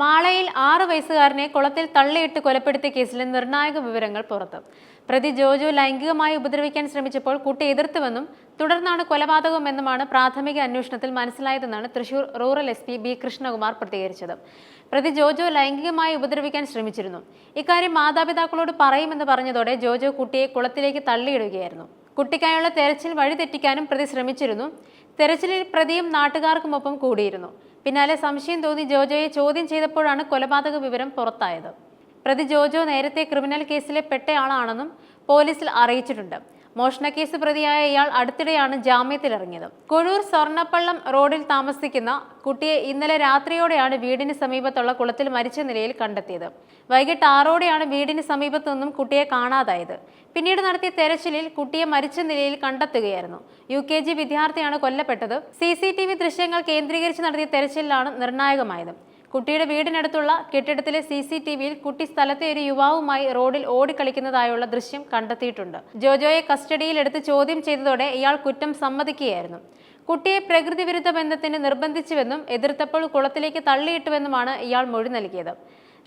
മാളയിൽ ആറ് വയസ്സുകാരനെ കുളത്തിൽ തള്ളിയിട്ട് കൊലപ്പെടുത്തിയ കേസിലെ നിർണായക വിവരങ്ങൾ പുറത്ത്. പ്രതി ജോജോ ലൈംഗികമായി ഉപദ്രവിക്കാൻ ശ്രമിച്ചപ്പോൾ കുട്ടി എതിർത്തുവെന്നും തുടർന്നാണ് കൊലപാതകമെന്നുമാണ് പ്രാഥമിക അന്വേഷണത്തിൽ മനസ്സിലായതെന്നാണ് Thrissur rural S P B Krishnakumar പ്രതികരിച്ചത്. പ്രതി ജോജോ ലൈംഗികമായി ഉപദ്രവിക്കാൻ ശ്രമിച്ചിരുന്നു. ഇക്കാര്യം മാതാപിതാക്കളോട് പറയുമെന്ന് പറഞ്ഞതോടെ ജോജോ കുട്ടിയെ കുളത്തിലേക്ക് തള്ളിയിടുകയായിരുന്നു. കുട്ടിക്കായുള്ള തെരച്ചിൽ വഴിതെറ്റിക്കാനും പ്രതി ശ്രമിച്ചിരുന്നു. തെരച്ചിലിൽ പ്രതിയും നാട്ടുകാർക്കുമൊപ്പം കൂടിയിരുന്നു. പിന്നാലെ സംശയം തോന്നി ജോജോയെ ചോദ്യം ചെയ്തപ്പോഴാണ് കൊലപാതക വിവരം പുറത്തായത്. പ്രതി ജോജോ നേരത്തെ ക്രിമിനൽ കേസിലെ പെട്ടയാളാണെന്നും പോലീസിൽ അറിയിച്ചിട്ടുണ്ട്. മോഷണക്കേസ് പ്രതിയായ ഇയാൾ അടുത്തിടെയാണ് ജാമ്യത്തിലിറങ്ങിയത്. കൊഴൂർ സ്വർണപ്പള്ളം റോഡിൽ താമസിക്കുന്ന കുട്ടിയെ ഇന്നലെ രാത്രിയോടെയാണ് വീടിന് സമീപത്തുള്ള കുളത്തിൽ മരിച്ച നിലയിൽ കണ്ടെത്തിയത്. വൈകിട്ട് ആറോടെയാണ് വീടിന് സമീപത്തു നിന്നും കുട്ടിയെ കാണാതായത്. പിന്നീട് നടത്തിയ തെരച്ചിലിൽ കുട്ടിയെ മരിച്ച നിലയിൽ കണ്ടെത്തുകയായിരുന്നു. യു കെ ജി വിദ്യാർത്ഥിയാണ് കൊല്ലപ്പെട്ടത്. സി സി ടി വി ദൃശ്യങ്ങൾ കേന്ദ്രീകരിച്ച് നടത്തിയ തെരച്ചിലാണ് നിർണായകമായത്. കുട്ടിയുടെ വീടിനടുത്തുള്ള കെട്ടിടത്തിലെ സി സി ടി വിയിൽ കുട്ടി സ്ഥലത്തെ ഒരു യുവാവുമായി റോഡിൽ ഓടിക്കളിക്കുന്നതായുള്ള ദൃശ്യം കണ്ടെത്തിയിട്ടുണ്ട്. ജോജോയെ കസ്റ്റഡിയിലെടുത്ത് ചോദ്യം ചെയ്തതോടെ ഇയാൾ കുറ്റം സമ്മതിക്കുകയായിരുന്നു. കുട്ടിയെ പ്രകൃതി വിരുദ്ധ ബന്ധത്തിന് നിർബന്ധിച്ചുവെന്നും എതിർത്തപ്പോൾ കുളത്തിലേക്ക് തള്ളിയിട്ടുവെന്നുമാണ് ഇയാൾ മൊഴി നൽകിയത്.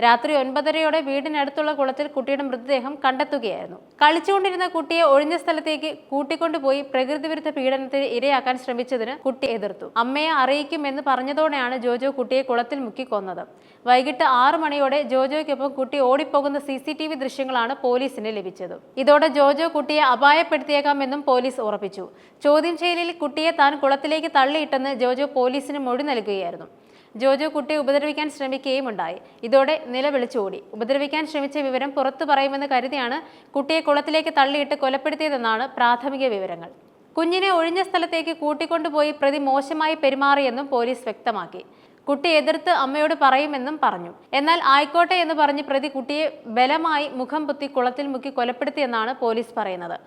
രാത്രി ഒൻപതരയോടെ വീടിനടുത്തുള്ള കുളത്തിൽ കുട്ടിയുടെ മൃതദേഹം കണ്ടെത്തുകയായിരുന്നു. കളിച്ചുകൊണ്ടിരുന്ന കുട്ടിയെ ഒഴിഞ്ഞ സ്ഥലത്തേക്ക് കൂട്ടിക്കൊണ്ടുപോയി പ്രകൃതി വിരുദ്ധ പീഡനത്തിന് ഇരയാക്കാൻ ശ്രമിച്ചതിന് കുട്ടി എതിർത്തു. അമ്മയെ അറിയിക്കുമെന്ന് പറഞ്ഞതോടെയാണ് ജോജോ കുട്ടിയെ കുളത്തിൽ മുക്കിക്കൊന്നത്. വൈകിട്ട് ആറു മണിയോടെ ജോജോയ്ക്കൊപ്പം കുട്ടി ഓടിപ്പോകുന്ന സി സി ടി വി ദൃശ്യങ്ങളാണ് പോലീസിന് ലഭിച്ചത്. ഇതോടെ ജോജോ കുട്ടിയെ അപായപ്പെടുത്തിയേക്കാമെന്നും പോലീസ് ഉറപ്പിച്ചു. ചോദ്യം ചെയ്യലിൽ കുട്ടിയെ താൻ കുളത്തിലേക്ക് തള്ളിയിട്ടെന്ന് ജോജോ പോലീസിന് മൊഴി നൽകുകയായിരുന്നു. ജോജോ കുട്ടിയെ ഉപദ്രവിക്കാൻ ശ്രമിക്കുകയും ഉണ്ടായി ഇതോടെ നിലവിളിച്ചോടി ഉപദ്രവിക്കാൻ ശ്രമിച്ച വിവരം പുറത്തു പറയുമെന്ന് കരുതിയാണ് കുട്ടിയെ കുളത്തിലേക്ക് തള്ളിയിട്ട് കൊലപ്പെടുത്തിയതെന്നാണ് പ്രാഥമിക വിവരങ്ങൾ. കുഞ്ഞിനെ ഒഴിഞ്ഞ സ്ഥലത്തേക്ക് കൂട്ടിക്കൊണ്ടുപോയി പ്രതി മോശമായി പെരുമാറിയെന്നും പോലീസ് വ്യക്തമാക്കി. കുട്ടി എതിർത്ത് അമ്മയോട് പറയുമെന്നും പറഞ്ഞു. എന്നാൽ ആയിക്കോട്ടെ എന്ന് പറഞ്ഞ് പ്രതി കുട്ടിയെ ബലമായി മുഖം പുത്തി കുളത്തിൽ മുക്കി കൊലപ്പെടുത്തിയെന്നാണ് പോലീസ് പറയുന്നത്.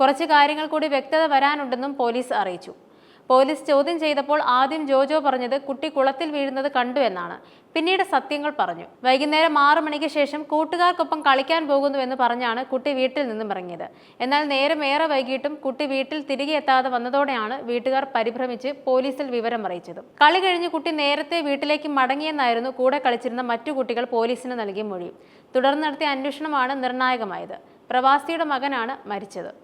കുറച്ച് കാര്യങ്ങൾ കൂടി വ്യക്തത വരാനുണ്ടെന്നും പോലീസ് അറിയിച്ചു. പോലീസ് ചോദ്യം ചെയ്തപ്പോൾ ആദ്യം ജോജോ പറഞ്ഞത് കുട്ടി കുളത്തിൽ വീഴുന്നത് കണ്ടു എന്നാണ്. പിന്നീട് സത്യങ്ങൾ പറഞ്ഞു. വൈകുന്നേരം ആറു മണിക്ക് ശേഷം കൂട്ടുകാർക്കൊപ്പം കളിക്കാൻ പോകുന്നുവെന്ന് പറഞ്ഞാണ് കുട്ടി വീട്ടിൽ നിന്നും ഇറങ്ങിയത്. എന്നാൽ നേരം ഏറെ വൈകിട്ടും കുട്ടി വീട്ടിൽ തിരികെ എത്താതെ വന്നതോടെയാണ് വീട്ടുകാർ പരിഭ്രമിച്ച് പോലീസിൽ വിവരം അറിയിച്ചത്. കളി കഴിഞ്ഞ് കുട്ടി നേരത്തെ വീട്ടിലേക്ക് മടങ്ങിയെന്നായിരുന്നു കൂടെ കളിച്ചിരുന്ന മറ്റു കുട്ടികൾ പോലീസിന് നൽകിയ മൊഴി. തുടർന്ന് നടത്തിയ അന്വേഷണമാണ് നിർണായകമായത്. പ്രവാസിയുടെ മകനാണ് മരിച്ചത്.